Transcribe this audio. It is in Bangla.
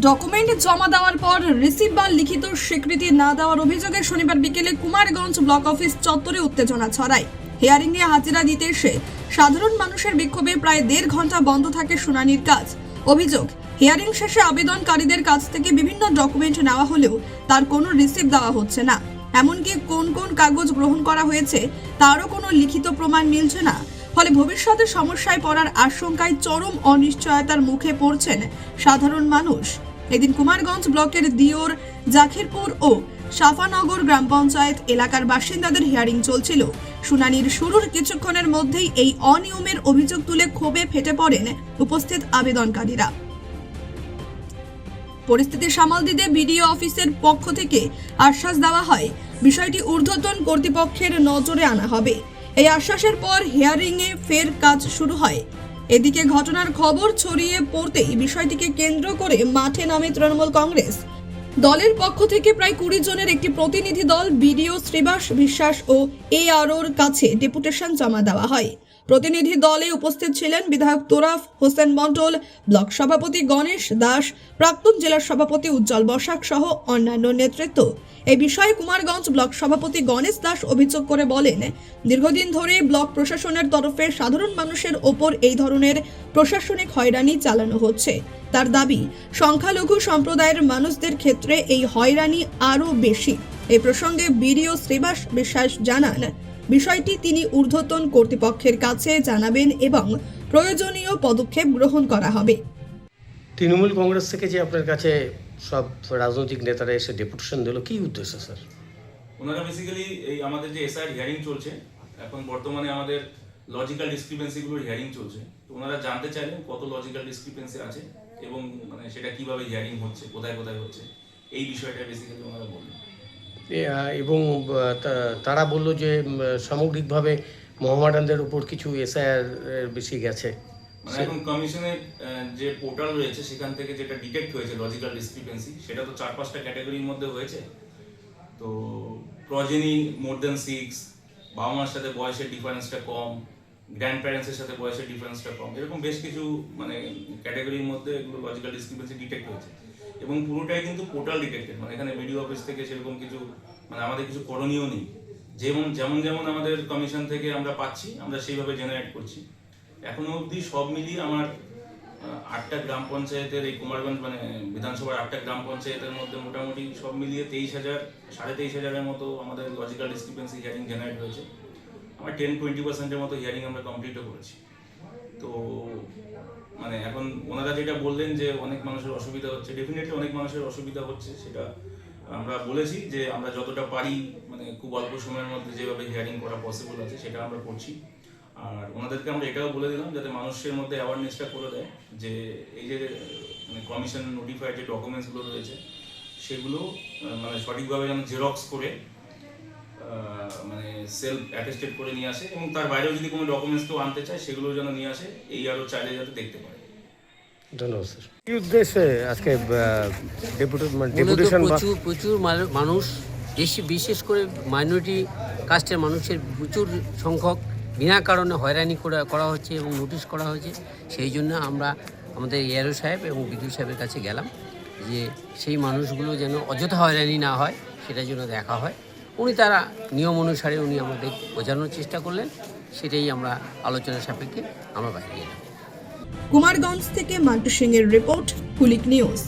ডকুমেন্ট জমা দেওয়ার পর রিসিভ বা লিখিত স্বীকৃতি না দেওয়ার অভিযোগে শনিবার বিকেলে কুমারগঞ্জ ব্লক অফিস চত্বরে উত্তেজনা ছড়ায়। হিয়ারিং এ হাজিরা দিতে এসে সাধারণ মানুষের বিক্ষোভে প্রায় দেড় ঘণ্টা বন্ধ থাকে শুনানির কাজ। অভিযোগ হিয়ারিং শেষে আবেদনকারীদের কাছ থেকে বিভিন্ন ডকুমেন্ট নেওয়া হলেও তার কোনো রিসিভ দেওয়া হচ্ছে না। এমনকি কোন কোন কাগজ গ্রহণ করা হয়েছে তারও কোনো লিখিত প্রমাণ মিলছে না। ফলে ভবিষ্যতে সমস্যায় পড়ার আশঙ্কায় চরম অনিশ্চয়তার মুখে পড়ছেন সাধারণ মানুষ। এদিন কুমারগঞ্জ ব্লকের দিওর, জাখিরপুর ও সাফানগর গ্রাম পঞ্চায়েত এলাকার বাসিন্দাদের হিয়ারিং চলছিল। শুনানির শুরুর কিছুক্ষণের মধ্যেই এই অনিয়মের অভিযোগ তুলে ক্ষোভে ফেটে পড়েন উপস্থিত আবেদনকারীরা। পরিস্থিতি সামাল দিতে বিডিও অফিসের পক্ষ থেকে আশ্বাস দেওয়া হয়, বিষয়টি ঊর্ধ্বতন কর্তৃপক্ষের নজরে আনা হবে। এই আশ্বাসের পর হিয়ারিং এ ফের কাজ শুরু হয়। এদিকে ঘটনার খবর ছড়িয়ে পড়তেই বিষয়টিকে কেন্দ্র করে মাঠে নামে তৃণমূল কংগ্রেস। দলের পক্ষ থেকে প্রায় কুড়ি জনের একটি প্রতিনিধি দল, বিডিও শ্রীবাস বিশ্বাস ও এ এআরওর কাছে ডেপুটেশন জমা দেওয়া হয়। প্রতিনিধি দলে উপস্থিত ছিলেন বিধায়ক তোরাফ হোসেন মন্ডল ব্লক সভাপতি গণেশ দাস, প্রাক্তন জেলা সভাপতি উজ্জ্বল বসাক সহ অন্যান্য নেতৃত্ব। এই বিষয়ে কুমারগঞ্জ ব্লক সভাপতি গণেশ দাস অভিযোগ করে বলেন, দীর্ঘদিন ধরে ব্লক প্রশাসনের তরফে সাধারণ মানুষের ওপর এই ধরনের প্রশাসনিক হয়রানি চালানো হচ্ছে। তার দাবি, সংখ্যালঘু সম্প্রদায়ের মানুষদের ক্ষেত্রে এই হয়রানি আরও বেশি। এই প্রসঙ্গে বিডিও শ্রীবাস বিশ্বাস জানান বিষয়টি তিনি ঊর্ধ্বতন কর্তৃপক্ষের কাছে জানাবেন এবং প্রয়োজনীয় পদক্ষেপ গ্রহণ করা হবে। তৃণমূল কংগ্রেস থেকে যে আপনার কাছে সব রাজনৈতিক নেতারা এসে ডেপুটেশন দিল কি উদ্দেশ্য স্যার? ওনারা বেসিক্যালি এই আমাদের যে এসআই হিয়ারিং চলছে এখন বর্তমানে আমাদের লজিক্যাল ডিসক্রিপেন্সিগুলোর হিয়ারিং চলছে। তো ওনারা জানতে চাইলেন কত লজিক্যাল ডিসক্রিপেন্সি আছে এবং মানে সেটা কীভাবে হিয়ারিং হচ্ছে কোথায় কোথায় হচ্ছে এই বিষয়টা বেসিক্যালি ওনারা বললেন। এবং তারা বলল যে সামগ্রিকভাবে মোহামেডানদের উপর কিছু এসআইআর বেশি গেছে। মানে এখন কমিশনের যে পোর্টাল রয়েছে, সেখান থেকে যেটা ডিটেক্ট হয়েছে, লজিক্যাল ডিসক্রিপেন্সি, সেটা তো চার পাঁচটা ক্যাটাগরির মধ্যে হয়েছে। তো প্রজেনি মোর দেন সিক্স বাবা মার সাথে বয়সের ডিফারেন্সটা কম গ্র্যান্ড প্যারেন্টসের সাথে বয়সের ডিফারেন্সটা কম, এরকম বেশ কিছু মানে ক্যাটাগরির মধ্যে এগুলো লজিক্যাল ডিসক্রিপেন্সি ডিটেক্ট হয়েছে। এবং পুরোটাই কিন্তু পোর্টাল ডিটেক্টেড মানে এখানে বিডিও অফিস থেকে সেরকম কিছু মানে আমাদের কিছু করণীয় নেই। যেমন যেমন যেমন আমাদের কমিশন থেকে আমরা পাচ্ছি, আমরা সেইভাবে জেনারেট করছি। এখনও অবধি সব মিলিয়ে আমার আটটা গ্রাম পঞ্চায়েতের এই কুমারগঞ্জ মানে বিধানসভার আটটা গ্রাম পঞ্চায়েতের মধ্যে মোটামুটি সব মিলিয়ে তেইশ হাজার, সাড়ে তেইশ হাজারের মতো আমাদের লজিক্যাল ডিসক্রিপেন্সি হিয়ারিং জেনারেট হয়েছে। আমার টেন টোয়েন্টি পার্সেন্টের মতো হিয়ারিং আমরা কমপ্লিটও করেছি। তো মানে এখন ওনারা যেটা বললেন যে অনেক মানুষের অসুবিধা হচ্ছে ডেফিনেটলি অনেক মানুষের অসুবিধা হচ্ছে সেটা আমরা বলেছি যে আমরা যতটা পারি মানে খুব অল্প সময়ের মধ্যে যেভাবে হিয়ারিং করা পসিবল আছে সেটা আমরা করছি। আর ওনাদেরকে আমরা এটাও বলে দিলাম যাতে মানুষের মধ্যে অ্যাওয়ারনেসটা করে দেয় যে এই যে মানে কমিশন নোটিফাইড যে ডকুমেন্টসগুলো রয়েছে, সেগুলো মানে সঠিকভাবে যেন জেরক্স করে মানে সেলফ অ্যাটেস্টেড করে নিয়ে আসে এবং তার বাইরেও যদি কোনো ডকুমেন্টস কেউ আনতে চায় সেগুলো যেন নিয়ে আসে এই আরও চাইলে যাতে দেখতে পারে। ধন্যবাদ স্যার। কি উদ্দেশ্যে আজকে ডেপুটেশন মূলত ডেপুটেশন বা প্রচুর প্রচুর মানুষ বেশি বিশেষ করে মাইনরিটি কাস্টের মানুষের প্রচুর সংখ্যক বিনা কারণে হয়রানি করা হচ্ছে এবং নোটিশ করা হয়েছে। সেই জন্য আমরা আমাদের এয়ারো সাহেব এবং বিদ্যুৎ সাহেবের কাছে গেলাম যে সেই মানুষগুলো যেন অযথা হয়রানি না হয় সেটার জন্য দেখা হয়। উনি তারা নিয়ম অনুসারে উনি আমাদের বোঝানোর চেষ্টা করলেন, সেটাই আমরা আলোচনার সাপেক্ষে আমরা বাইরে গেলাম। কুমারগঞ্জ থেকে মান্টু সিং এর রিপোর্ট, কুলিক নিউজ।